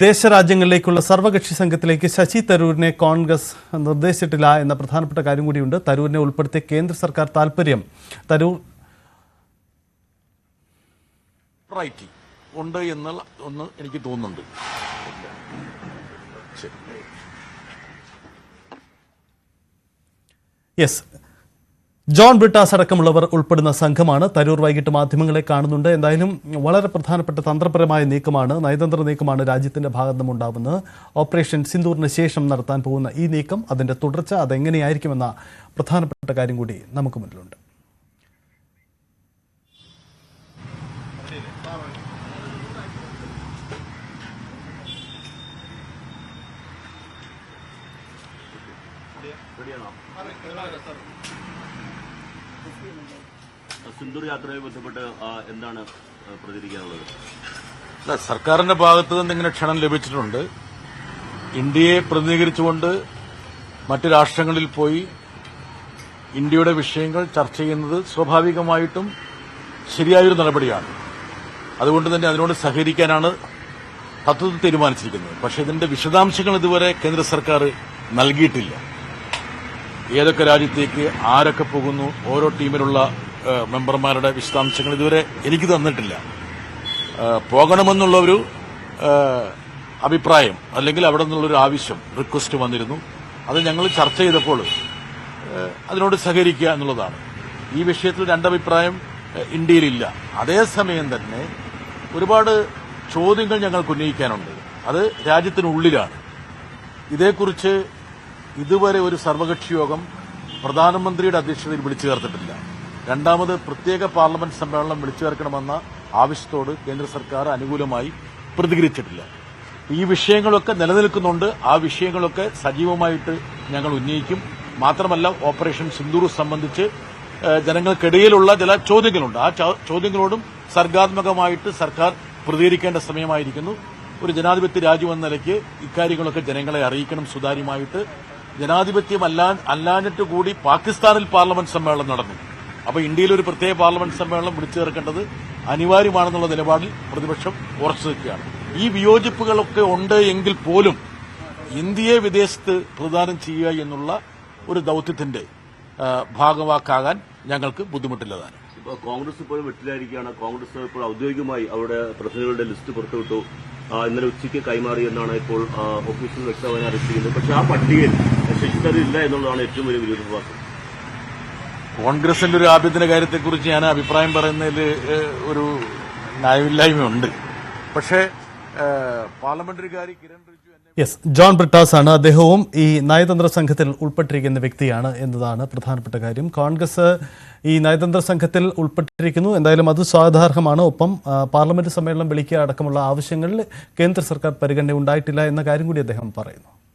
വിദേശ രാജ്യങ്ങളിലേക്കുള്ള സർവകക്ഷി സംഘത്തിലേക്ക് ശശി തരൂരിനെ കോൺഗ്രസ് നിർദ്ദേശിച്ചിട്ടില്ല എന്ന പ്രധാനപ്പെട്ട കാര്യം കൂടിയുണ്ട്. തരൂരിനെ ഉൾപ്പെടുത്തിയ കേന്ദ്ര സർക്കാർ താൽപര്യം. തരൂർ ഉണ്ട് എന്നുള്ള ഒന്ന് എനിക്ക് തോന്നുന്നുണ്ട്. യെസ് ജോൺ ബ്രിട്ടാസ് അടക്കമുള്ളവർ ഉൾപ്പെടുന്ന സംഘമാണ് തരൂർ വൈകിട്ട് മാധ്യമങ്ങളെ കാണുന്നുണ്ട്. എന്തായാലും വളരെ പ്രധാനപ്പെട്ട തന്ത്രപരമായ നീക്കമാണ് നയതന്ത്ര നീക്കമാണ് രാജ്യത്തിന്റെ ഭാഗത്തു നിന്നുണ്ടാവുന്നത് ഓപ്പറേഷൻ സിന്ദൂറിന് ശേഷം നടത്താൻ പോകുന്ന ഈ നീക്കം അതിന്റെ തുടർച്ച അതെങ്ങനെയായിരിക്കുമെന്ന പ്രധാനപ്പെട്ട കാര്യം കൂടി നമുക്ക് മുന്നിലുണ്ട്. എന്താണ് സർക്കാരിന്റെ ഭാഗത്ത് നിന്ന് ഇങ്ങനെ ക്ഷണം ലഭിച്ചിട്ടുണ്ട്. ഇന്ത്യയെ പ്രതിനിധീകരിച്ചുകൊണ്ട് മറ്റ് രാഷ്ട്രങ്ങളിൽ പോയി ഇന്ത്യയുടെ വിഷയങ്ങൾ ചർച്ച ചെയ്യുന്നത് സ്വാഭാവികമായിട്ടും ശരിയായൊരു നടപടിയാണ്. അതുകൊണ്ട് തന്നെ അതിനോട് സഹകരിക്കാനാണ് തത്വത്തിൽ തീരുമാനിച്ചിരിക്കുന്നത്. പക്ഷേ ഇതിന്റെ വിശദാംശങ്ങൾ ഇതുവരെ കേന്ദ്ര സർക്കാർ നൽകിയിട്ടില്ല. ഏതൊക്കെ രാജ്യത്തേക്ക് ആരൊക്കെ പോകുന്നു ഓരോ ടീമിലുള്ള മെമ്പർമാരുടെ വിശദാംശങ്ങൾ ഇതുവരെ എനിക്ക് തന്നിട്ടില്ല. പോകണമെന്നുള്ളൊരു അഭിപ്രായം അല്ലെങ്കിൽ അവിടെ നിന്നുള്ളൊരു ആവശ്യം റിക്വസ്റ്റ് വന്നിരുന്നു. അത് ഞങ്ങൾ ചർച്ച ചെയ്തപ്പോൾ അതിനോട് സഹകരിക്കുക എന്നുള്ളതാണ്. ഈ വിഷയത്തിൽ രണ്ടഭിപ്രായം ഇന്ത്യയിലില്ല. അതേസമയം തന്നെ ഒരുപാട് ചോദ്യങ്ങൾ ഞങ്ങൾക്ക് ഉന്നയിക്കാനുണ്ട്. അത് രാജ്യത്തിനുള്ളിലാണ്. ഇതേക്കുറിച്ച് ഇതുവരെ ഒരു സർവകക്ഷി യോഗം പ്രധാനമന്ത്രിയുടെ അധ്യക്ഷതയിൽ വിളിച്ചു ചേർത്തിട്ടില്ല. രണ്ടാമത് പ്രത്യേക പാർലമെന്റ് സമ്മേളനം വിളിച്ചു ചേർക്കണമെന്ന ആവശ്യത്തോട് കേന്ദ്ര സർക്കാർ അനുകൂലമായി പ്രതികരിച്ചിട്ടില്ല. ഈ വിഷയങ്ങളൊക്കെ നിലനിൽക്കുന്നുണ്ട്. ആ വിഷയങ്ങളൊക്കെ സജീവമായിട്ട് ഞങ്ങൾ ഉന്നയിക്കും. മാത്രമല്ല ഓപ്പറേഷൻ സിന്ദൂർ സംബന്ധിച്ച് ജനങ്ങൾക്കിടയിലുള്ള ചില ചോദ്യങ്ങളുണ്ട്. ആ ചോദ്യങ്ങളോടും സർഗാത്മകമായിട്ട് സർക്കാർ പ്രതികരിക്കേണ്ട സമയമായിരിക്കുന്നു. ഒരു ജനാധിപത്യ രാജ്യം എന്ന നിലയ്ക്ക് ഇക്കാര്യങ്ങളൊക്കെ ജനങ്ങളെ അറിയിക്കണം സുതാര്യമായിട്ട്. ജനാധിപത്യം അല്ലാ അല്ലാഞ്ഞിട്ട് കൂടി പാകിസ്ഥാനിൽ പാർലമെന്റ് സമ്മേളനം നടന്നു. അപ്പോൾ ഇന്ത്യയിൽ ഒരു പ്രത്യേക പാർലമെന്റ് സമ്മേളനം വിളിച്ചു ചേർക്കേണ്ടത് അനിവാര്യമാണെന്നുള്ള നിലപാടിൽ പ്രതിപക്ഷം ഉറച്ചു നിൽക്കുകയാണ് ഈ വിയോജിപ്പുകളൊക്കെ ഉണ്ട് എങ്കിൽ പോലും ഇന്ത്യയെ വിദേശത്ത് പ്രദാനം ചെയ്യുക എന്നുള്ള ഒരു ദൌത്യത്തിന്റെ ഭാഗവാക്കാകാൻ ഞങ്ങൾക്ക് ബുദ്ധിമുട്ടില്ലതാണ്. ഇപ്പോൾ കോൺഗ്രസ് ഇപ്പോഴും വെട്ടിലായിരിക്കുകയാണ്. കോൺഗ്രസ് ഇപ്പോൾ ഔദ്യോഗികമായി അവരുടെ പ്രതിനിധികളുടെ ലിസ്റ്റ് പുറത്തുവിട്ടു. ഇന്നലെ ഉച്ചയ്ക്ക് കൈമാറി എന്നാണ് ഇപ്പോൾ ഓഫീസിൽ വ്യക്തമായി അറിയിച്ചിരിക്കുന്നത്. പക്ഷെ ആ പട്ടികയിൽ ശശി തരൂർ ഇല്ല എന്നുള്ളതാണ് ഏറ്റവും വലിയ വിരോധാഭാസം. കോൺഗ്രസിന്റെ ഒരു ആഭ്യന്തര കാര്യത്തെക്കുറിച്ച് ഞാൻ അഭിപ്രായം പറയുന്നതിൽ ഒരു ന്യായമില്ലായ്മയുണ്ട് പക്ഷേ കിരൺ യെസ് ജോൺ ബ്രിട്ടാസ് ആണ് അദ്ദേഹവും ഈ നയതന്ത്ര സംഘത്തിൽ ഉൾപ്പെട്ടിരിക്കുന്ന വ്യക്തിയാണ് എന്നതാണ് പ്രധാനപ്പെട്ട കാര്യം. കോൺഗ്രസ് ഈ നയതന്ത്ര സംഘത്തിൽ ഉൾപ്പെട്ടിരിക്കുന്നു. എന്തായാലും അത് സ്വാഗതാർഹമാണ് ഒപ്പം പാർലമെന്റ് സമ്മേളനം വിളിക്കുക അടക്കമുള്ള ആവശ്യങ്ങളിൽ കേന്ദ്ര സർക്കാർ പരിഗണന ഉണ്ടായിട്ടില്ല എന്ന കാര്യം കൂടി അദ്ദേഹം പറയുന്നു.